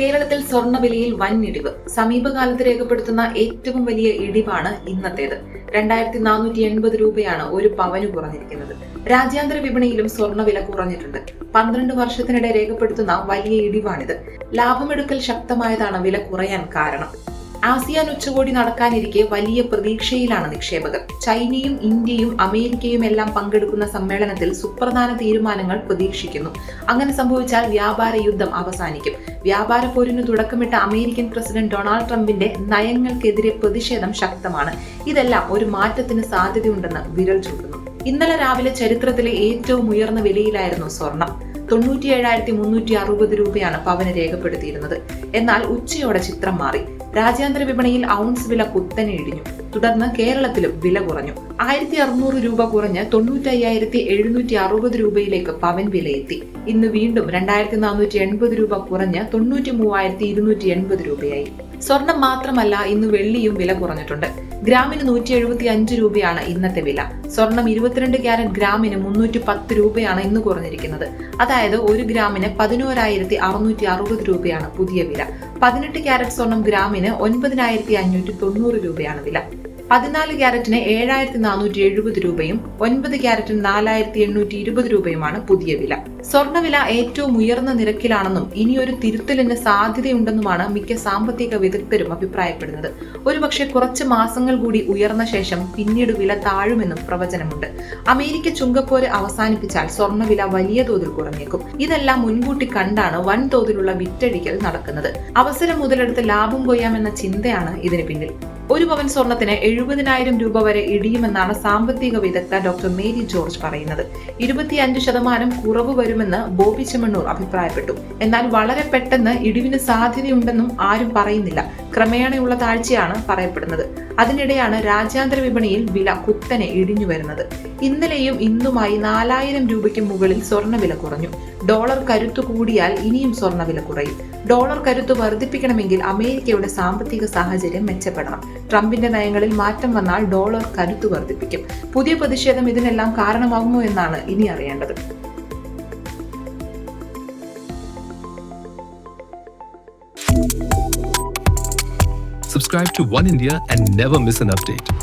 കേരളത്തിൽ സ്വർണവിലയിൽ വൻ ഇടിവ് സമീപകാലത്ത് രേഖപ്പെടുത്തുന്ന ഏറ്റവും വലിയ ഇടിവാണ് ഇന്നത്തേത്. രണ്ടായിരത്തി നാനൂറ്റി എൺപത് രൂപയാണ് ഒരു പവന് കുറഞ്ഞിരിക്കുന്നത്. രാജ്യാന്തര വിപണിയിലും സ്വർണവില കുറഞ്ഞിട്ടുണ്ട്. പന്ത്രണ്ട് വർഷത്തിനിടെ രേഖപ്പെടുത്തുന്ന വലിയ ഇടിവാണിത്. ലാഭമെടുക്കൽ ശക്തമായതാണ് വില കുറയാൻ കാരണം. ആസിയാൻ ഉച്ചകോടി നടക്കാനിരിക്കെ വലിയ പ്രതീക്ഷയിലാണ് നിക്ഷേപകർ. ചൈനയും ഇന്ത്യയും അമേരിക്കയും എല്ലാം പങ്കെടുക്കുന്ന സമ്മേളനത്തിൽ സുപ്രധാന തീരുമാനങ്ങൾ പ്രതീക്ഷിക്കുന്നു. അങ്ങനെ സംഭവിച്ചാൽ വ്യാപാര യുദ്ധം അവസാനിക്കും. വ്യാപാര പോരിന് തുടക്കമിട്ട അമേരിക്കൻ പ്രസിഡന്റ് ഡൊണാൾഡ് ട്രംപിന്റെ നയങ്ങൾക്കെതിരെ പ്രതിഷേധം ശക്തമാണ്. ഇതെല്ലാം ഒരു മാറ്റത്തിന് സാധ്യതയുണ്ടെന്ന് വിരൽ ചൂണ്ടുന്നു. ഇന്നലെ രാവിലെ ചരിത്രത്തിലെ ഏറ്റവും ഉയർന്ന വിലയിലായിരുന്നു സ്വർണം. തൊണ്ണൂറ്റി ഏഴായിരത്തി മുന്നൂറ്റി അറുപത് രൂപയാണ് പവന് രേഖപ്പെടുത്തിയിരുന്നത്. എന്നാൽ ഉച്ചയോടെ ചിത്രം മാറി. രാജ്യാന്തര വിപണിയിൽ ഔൺസ് വില കുത്തനെ ഇടിഞ്ഞു. തുടർന്ന് കേരളത്തിലും വില കുറഞ്ഞു. ആയിരത്തി അറുന്നൂറ് രൂപ കുറഞ്ഞ് തൊണ്ണൂറ്റി അയ്യായിരത്തി എഴുന്നൂറ്റി അറുപത് രൂപയിലേക്ക് പവൻ വിലയെത്തി. ഇന്ന് വീണ്ടും രണ്ടായിരത്തി നാനൂറ്റി എൺപത് രൂപ കുറഞ്ഞ് തൊണ്ണൂറ്റി മൂവായിരത്തി ഇരുന്നൂറ്റി എൺപത് രൂപയായി. സ്വർണം മാത്രമല്ല ഇന്ന് വെള്ളിയും വില കുറഞ്ഞിട്ടുണ്ട്. ഗ്രാമിന് നൂറ്റി എഴുപത്തി അഞ്ച് രൂപയാണ് ഇന്നത്തെ വില. സ്വർണം ഇരുപത്തിരണ്ട് ക്യാരറ്റ് ഗ്രാമിന് മുന്നൂറ്റി പത്ത് രൂപയാണ് ഇന്ന് കുറഞ്ഞിരിക്കുന്നത്. അതായത് ഒരു ഗ്രാമിന് പതിനോരായിരത്തി അറുന്നൂറ്റി അറുപത് രൂപയാണ് പുതിയ വില. പതിനെട്ട് ക്യാരറ്റ് സ്വർണം ഗ്രാമിന് ഒൻപതിനായിരത്തി അഞ്ഞൂറ്റി തൊണ്ണൂറ് രൂപയാണ് വില. പതിനാല് ക്യാരറ്റിന് ഏഴായിരത്തി നാനൂറ്റി എഴുപത് രൂപയും ഒൻപത് ക്യാരറ്റിന് നാലായിരത്തി എണ്ണൂറ്റി ഇരുപത് രൂപയുമാണ് പുതിയ വില. സ്വർണവില ഏറ്റവും ഉയർന്ന നിരക്കിലാണെന്നും ഇനിയൊരു തിരുത്തലിന് സാധ്യതയുണ്ടെന്നുമാണ് മിക്ക സാമ്പത്തിക വിദഗ്ധരും അഭിപ്രായപ്പെടുന്നത്. ഒരുപക്ഷെ കുറച്ച് മാസങ്ങൾ കൂടി ഉയർന്ന ശേഷം പിന്നീട് വില താഴുമെന്നും പ്രവചനമുണ്ട്. അമേരിക്ക ചുങ്കപ്പോര് അവസാനിപ്പിച്ചാൽ സ്വർണവില വലിയ തോതിൽ കുറഞ്ഞേക്കും. ഇതെല്ലാം മുൻകൂട്ടി കണ്ടാണ് വൻതോതിലുള്ള വിറ്റഴിക്കൽ നടക്കുന്നത്. അവസരം മുതലെടുത്ത് ലാഭം കൊയ്യാമെന്ന ചിന്തയാണ് ഇതിന് പിന്നിൽ. ഒരു പവൻ സ്വർണത്തിന് എഴുപതിനായിരം രൂപ വരെ ഇടിയുമെന്നാണ് സാമ്പത്തിക വിദഗ്ധ ഡോക്ടർ മേരി ജോർജ് പറയുന്നത്. ഇരുപത്തിയഞ്ച് ശതമാനം കുറവ് വരുമെന്ന് ബോബി ചെമ്മണ്ണൂർ അഭിപ്രായപ്പെട്ടു. എന്നാൽ വളരെ പെട്ടെന്ന് ഇടിവിന് സാധ്യതയുണ്ടെന്നും ആരും പറയുന്നില്ല. ക്രമേണയുള്ള താഴ്ചയാണ് പറയപ്പെടുന്നത്. അതിനിടെയാണ് രാജ്യാന്തര വിപണിയിൽ വില കുത്തനെ ഇടിഞ്ഞു വരുന്നത്. ഇന്നലെയും ഇന്നുമായി നാലായിരം രൂപയ്ക്ക് മുകളിൽ സ്വർണവില കുറഞ്ഞു. ഡോളർ കരുത്തു കൂടിയാൽ ഇനിയും സ്വർണവില കുറയും. ഡോളർ കരുത്ത് വർദ്ധിപ്പിക്കണമെങ്കിൽ അമേരിക്കയുടെ സാമ്പത്തിക സാഹചര്യം മെച്ചപ്പെടണം. ട്രംപിന്റെ നയങ്ങളിൽ മാറ്റം വന്നാൽ ഡോളർ കരുത്തു വർദ്ധിപ്പിക്കും പുതിയ പ്രതിഷേധം ഇതിനെല്ലാം കാരണമാകുമോ എന്നാണ് ഇനി അറിയേണ്ടത് Subscribe to One India and never miss an update.